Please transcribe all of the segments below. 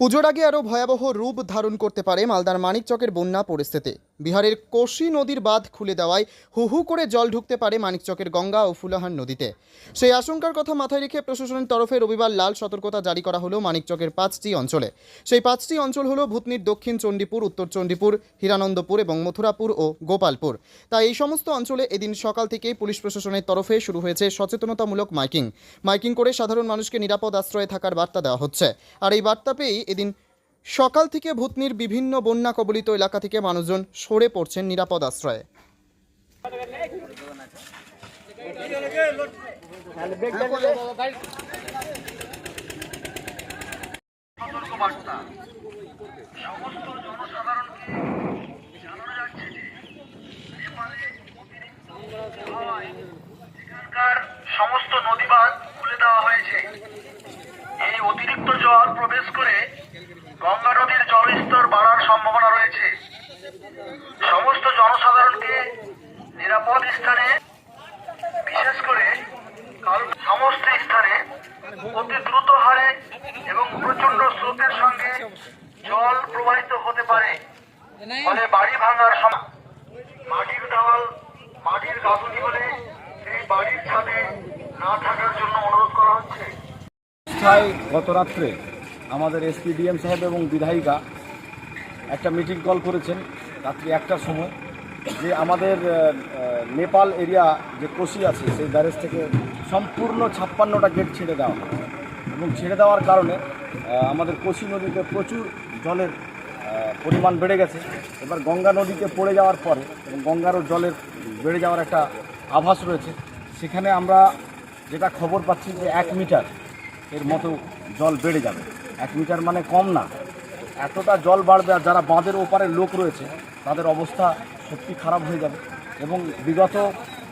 পুজোর আগে আরও ভয়াবহ রূপ ধারণ করতে পারে মালদার মানিকচকের বন্যা পরিস্থিতি। বিহারের কোশি নদীর বাঁধ খুলে দেওয়ায় হু হু করে জল ঢুকতে পারে মানিকচকের গঙ্গা ও ফুলাহান নদীতে। সেই আশঙ্কার কথা মাথায় রেখে প্রশাসনের তরফে রবিবার লাল সতর্কতা জারি করা হলো মানিকচকের পাঁচটি অঞ্চলে। সেই পাঁচটি অঞ্চল হলো ভূতনির দক্ষিণ চণ্ডীপুর, উত্তর চণ্ডীপুর, হিরানন্দপুর এবং মথুরাপুর ও গোপালপুর। তাই এই সমস্ত অঞ্চলে এদিন সকাল থেকেই পুলিশ প্রশাসনের তরফে শুরু হয়েছে সচেতনতামূলক মাইকিং। মাইকিং করে সাধারণ মানুষকে নিরাপদ আশ্রয়ে থাকার বার্তা দেওয়া হচ্ছে। আর এই বার্তা পেয়েই এদিন সকাল থেকে ভূতনির বিভিন্ন বন্যা কবলিত এলাকা থেকে মানুষজন সরে পড়ছেন নিরাপদ আশ্রয়ে। সমস্ত নদীবাঁধ খুলে দেওয়া হয়েছে। এই অতিরিক্ত জল প্রবেশ করে গঙ্গা নদীর জলস্তর বাড়ার সম্ভাবনা রয়েছে। সমস্ত জনসাধারণকে নিরাপদ স্থানে, বিশেষ করে সমস্ত স্থানে অতি দ্রুত হারে এবং প্রচণ্ড স্রোতের সঙ্গে জল প্রবাহিত হতে পারে। ফলে বাড়ি ভাঙার সম- মাটির দেওয়াল, মাটির গাঁথুনি হলে সেই বাড়ির ছাদে না থাকার জন্য অনুরোধ করা হচ্ছে। গত রাত্রে আমাদের এসপি ডিএম সাহেব এবং বিধায়িকা একটা মিটিং কল করেছেন রাত্রি একটার সময় যে আমাদের নেপাল এরিয়া যে কোশি আছে, সেই ব্যারেজ থেকে সম্পূর্ণ ছাপ্পান্নটা গেট ছেড়ে দেওয়া এবং ছেড়ে দেওয়ার কারণে আমাদের কোশি নদীতে প্রচুর জলের পরিমাণ বেড়ে গেছে। এবার গঙ্গা নদীতে পড়ে যাওয়ার পরে এবং গঙ্গারও জলের বেড়ে যাওয়ার একটা আভাস রয়েছে, সেখানে আমরা যেটা খবর পাচ্ছি যে এক মিটার এর মতো জল বেড়ে যাবে। এক মিটার মানে কম না। এতটা জল বাড়বে আর যারা বাঁধের ওপারে লোক রয়েছে, তাদের অবস্থা সত্যি খারাপ হয়ে যাবে। এবং বিগত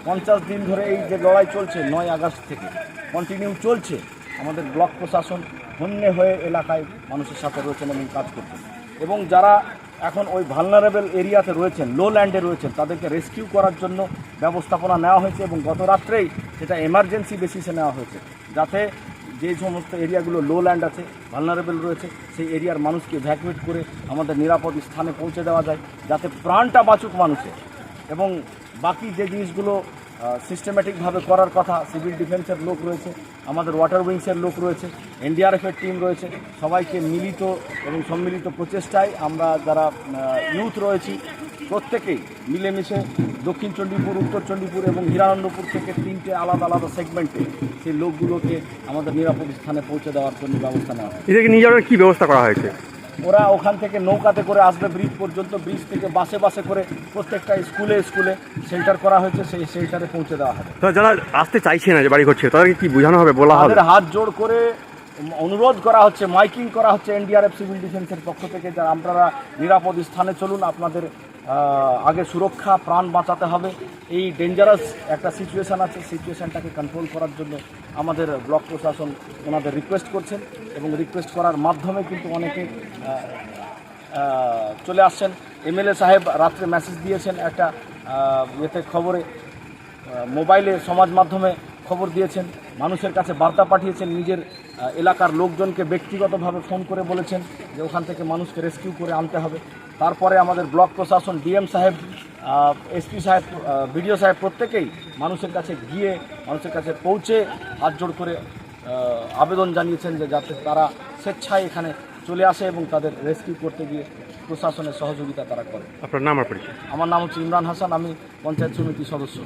পঞ্চাশ দিন ধরে এই যে লড়াই চলছে, নয় আগস্ট থেকে কন্টিনিউ চলছে, আমাদের ব্লক প্রশাসন হন্যে হয়ে এলাকায় মানুষের সাথে রয়েছেন এবং কাজ করছেন। এবং যারা এখন ওই ভালনারেবল এরিয়াতে রয়েছেন লো ল্যান্ডে রয়েছেন, তাদেরকে রেস্কিউ করার জন্য ব্যবস্থাপনা নেওয়া হয়েছে এবং গত রাত্রেই সেটা এমার্জেন্সি বেসিসে নেওয়া হয়েছে। যাতে যে সমস্ত এরিয়াগুলো লো ল্যান্ড আছে ভালনারেবল রয়েছে, সেই এরিয়ার মানুষকে ভ্যাকুয়েট করে আমাদের নিরাপদ স্থানে পৌঁছে দেওয়া যায়, যাতে প্রাণটা বাঁচুক মানুষের এবং বাকি যে জিনিসগুলো সিস্টেম্যাটিকভাবে করার কথা সিভিল ডিফেন্সের লোক রয়েছে, আমাদের ওয়াটার উইংসের লোক রয়েছে এনডিআরএফের টিম রয়েছে, সবাইকে মিলিত এবং সম্মিলিত প্রচেষ্টায় আমরা যারা ইউথ রয়েছি প্রত্যেকেই মিলেমিশে দক্ষিণ চণ্ডীপুর উত্তর চণ্ডীপুর এবং হিরানন্দপুর থেকে তিনটে আলাদা আলাদা সেগমেন্টে সেই লোকগুলোকে আমাদের নিরাপদ স্থানে পৌঁছে দেওয়ার জন্য ব্যবস্থা নেওয়া হয় এদেরকে নিয়ে যাওয়ার কি ব্যবস্থা করা হয়েছে? ওরা ওখান থেকে নৌকাতে করে আসবে ব্রিজ পর্যন্ত ব্রিজ থেকে বাসে বাসে করে প্রত্যেকটা স্কুলে স্কুলে শেল্টার করা হয়েছে সেই শেল্টারে পৌঁছে দেওয়া হবে। যারা আসতে চাইছে না যে বাড়ি করছে তাদেরকে কি বোঝানো হবে বলা হবে? হাত জোড় করে অনুরোধ করা হচ্ছে মাইকিং করা হচ্ছে এনডিআরএফ সিভিল ডিফেন্সের পক্ষ থেকে যারা আপনারা নিরাপদ স্থানে চলুন আপনাদের আগে সুরক্ষা, প্রাণ বাঁচাতে হবে। এই ডেঞ্জারাস একটা সিচুয়েশান আছে। সিচুয়েশানটাকে কন্ট্রোল করার জন্য আমাদের ব্লক প্রশাসন ওনাদের রিকোয়েস্ট করছেন এবং রিকোয়েস্ট করার মাধ্যমে কিন্তু অনেকে চলে আসছেন। এমএলএ সাহেব রাত্রে মেসেজ দিয়েছেন একটা ইয়েতে খবরে মোবাইলে সমাজ মাধ্যমে খবর দিয়েছেন মানুষের কাছে বার্তা পাঠিয়েছেন নিজের এলাকার লোকজনকে ব্যক্তিগতভাবে ফোন করে বলেছেন যে ওখান থেকে মানুষকে রেস্কিউ করে আনতে হবে। তারপরে আমাদের ব্লক প্রশাসন ডিএম সাহেব এসপি সাহেব বিডিও সাহেব প্রত্যেকেই মানুষের কাছে গিয়ে মানুষের কাছে পৌঁছে হাত জোড় করে আবেদন জানিয়েছেন যে যাতে তারা স্বেচ্ছায় এখানে চলে আসে এবং তাদের রেস্কিউ করতে গিয়ে প্রশাসনের সহযোগিতা তারা করে। আপনার নাম আমার নাম হচ্ছে ইমরান হাসান আমি পঞ্চায়েত সমিতির সদস্য।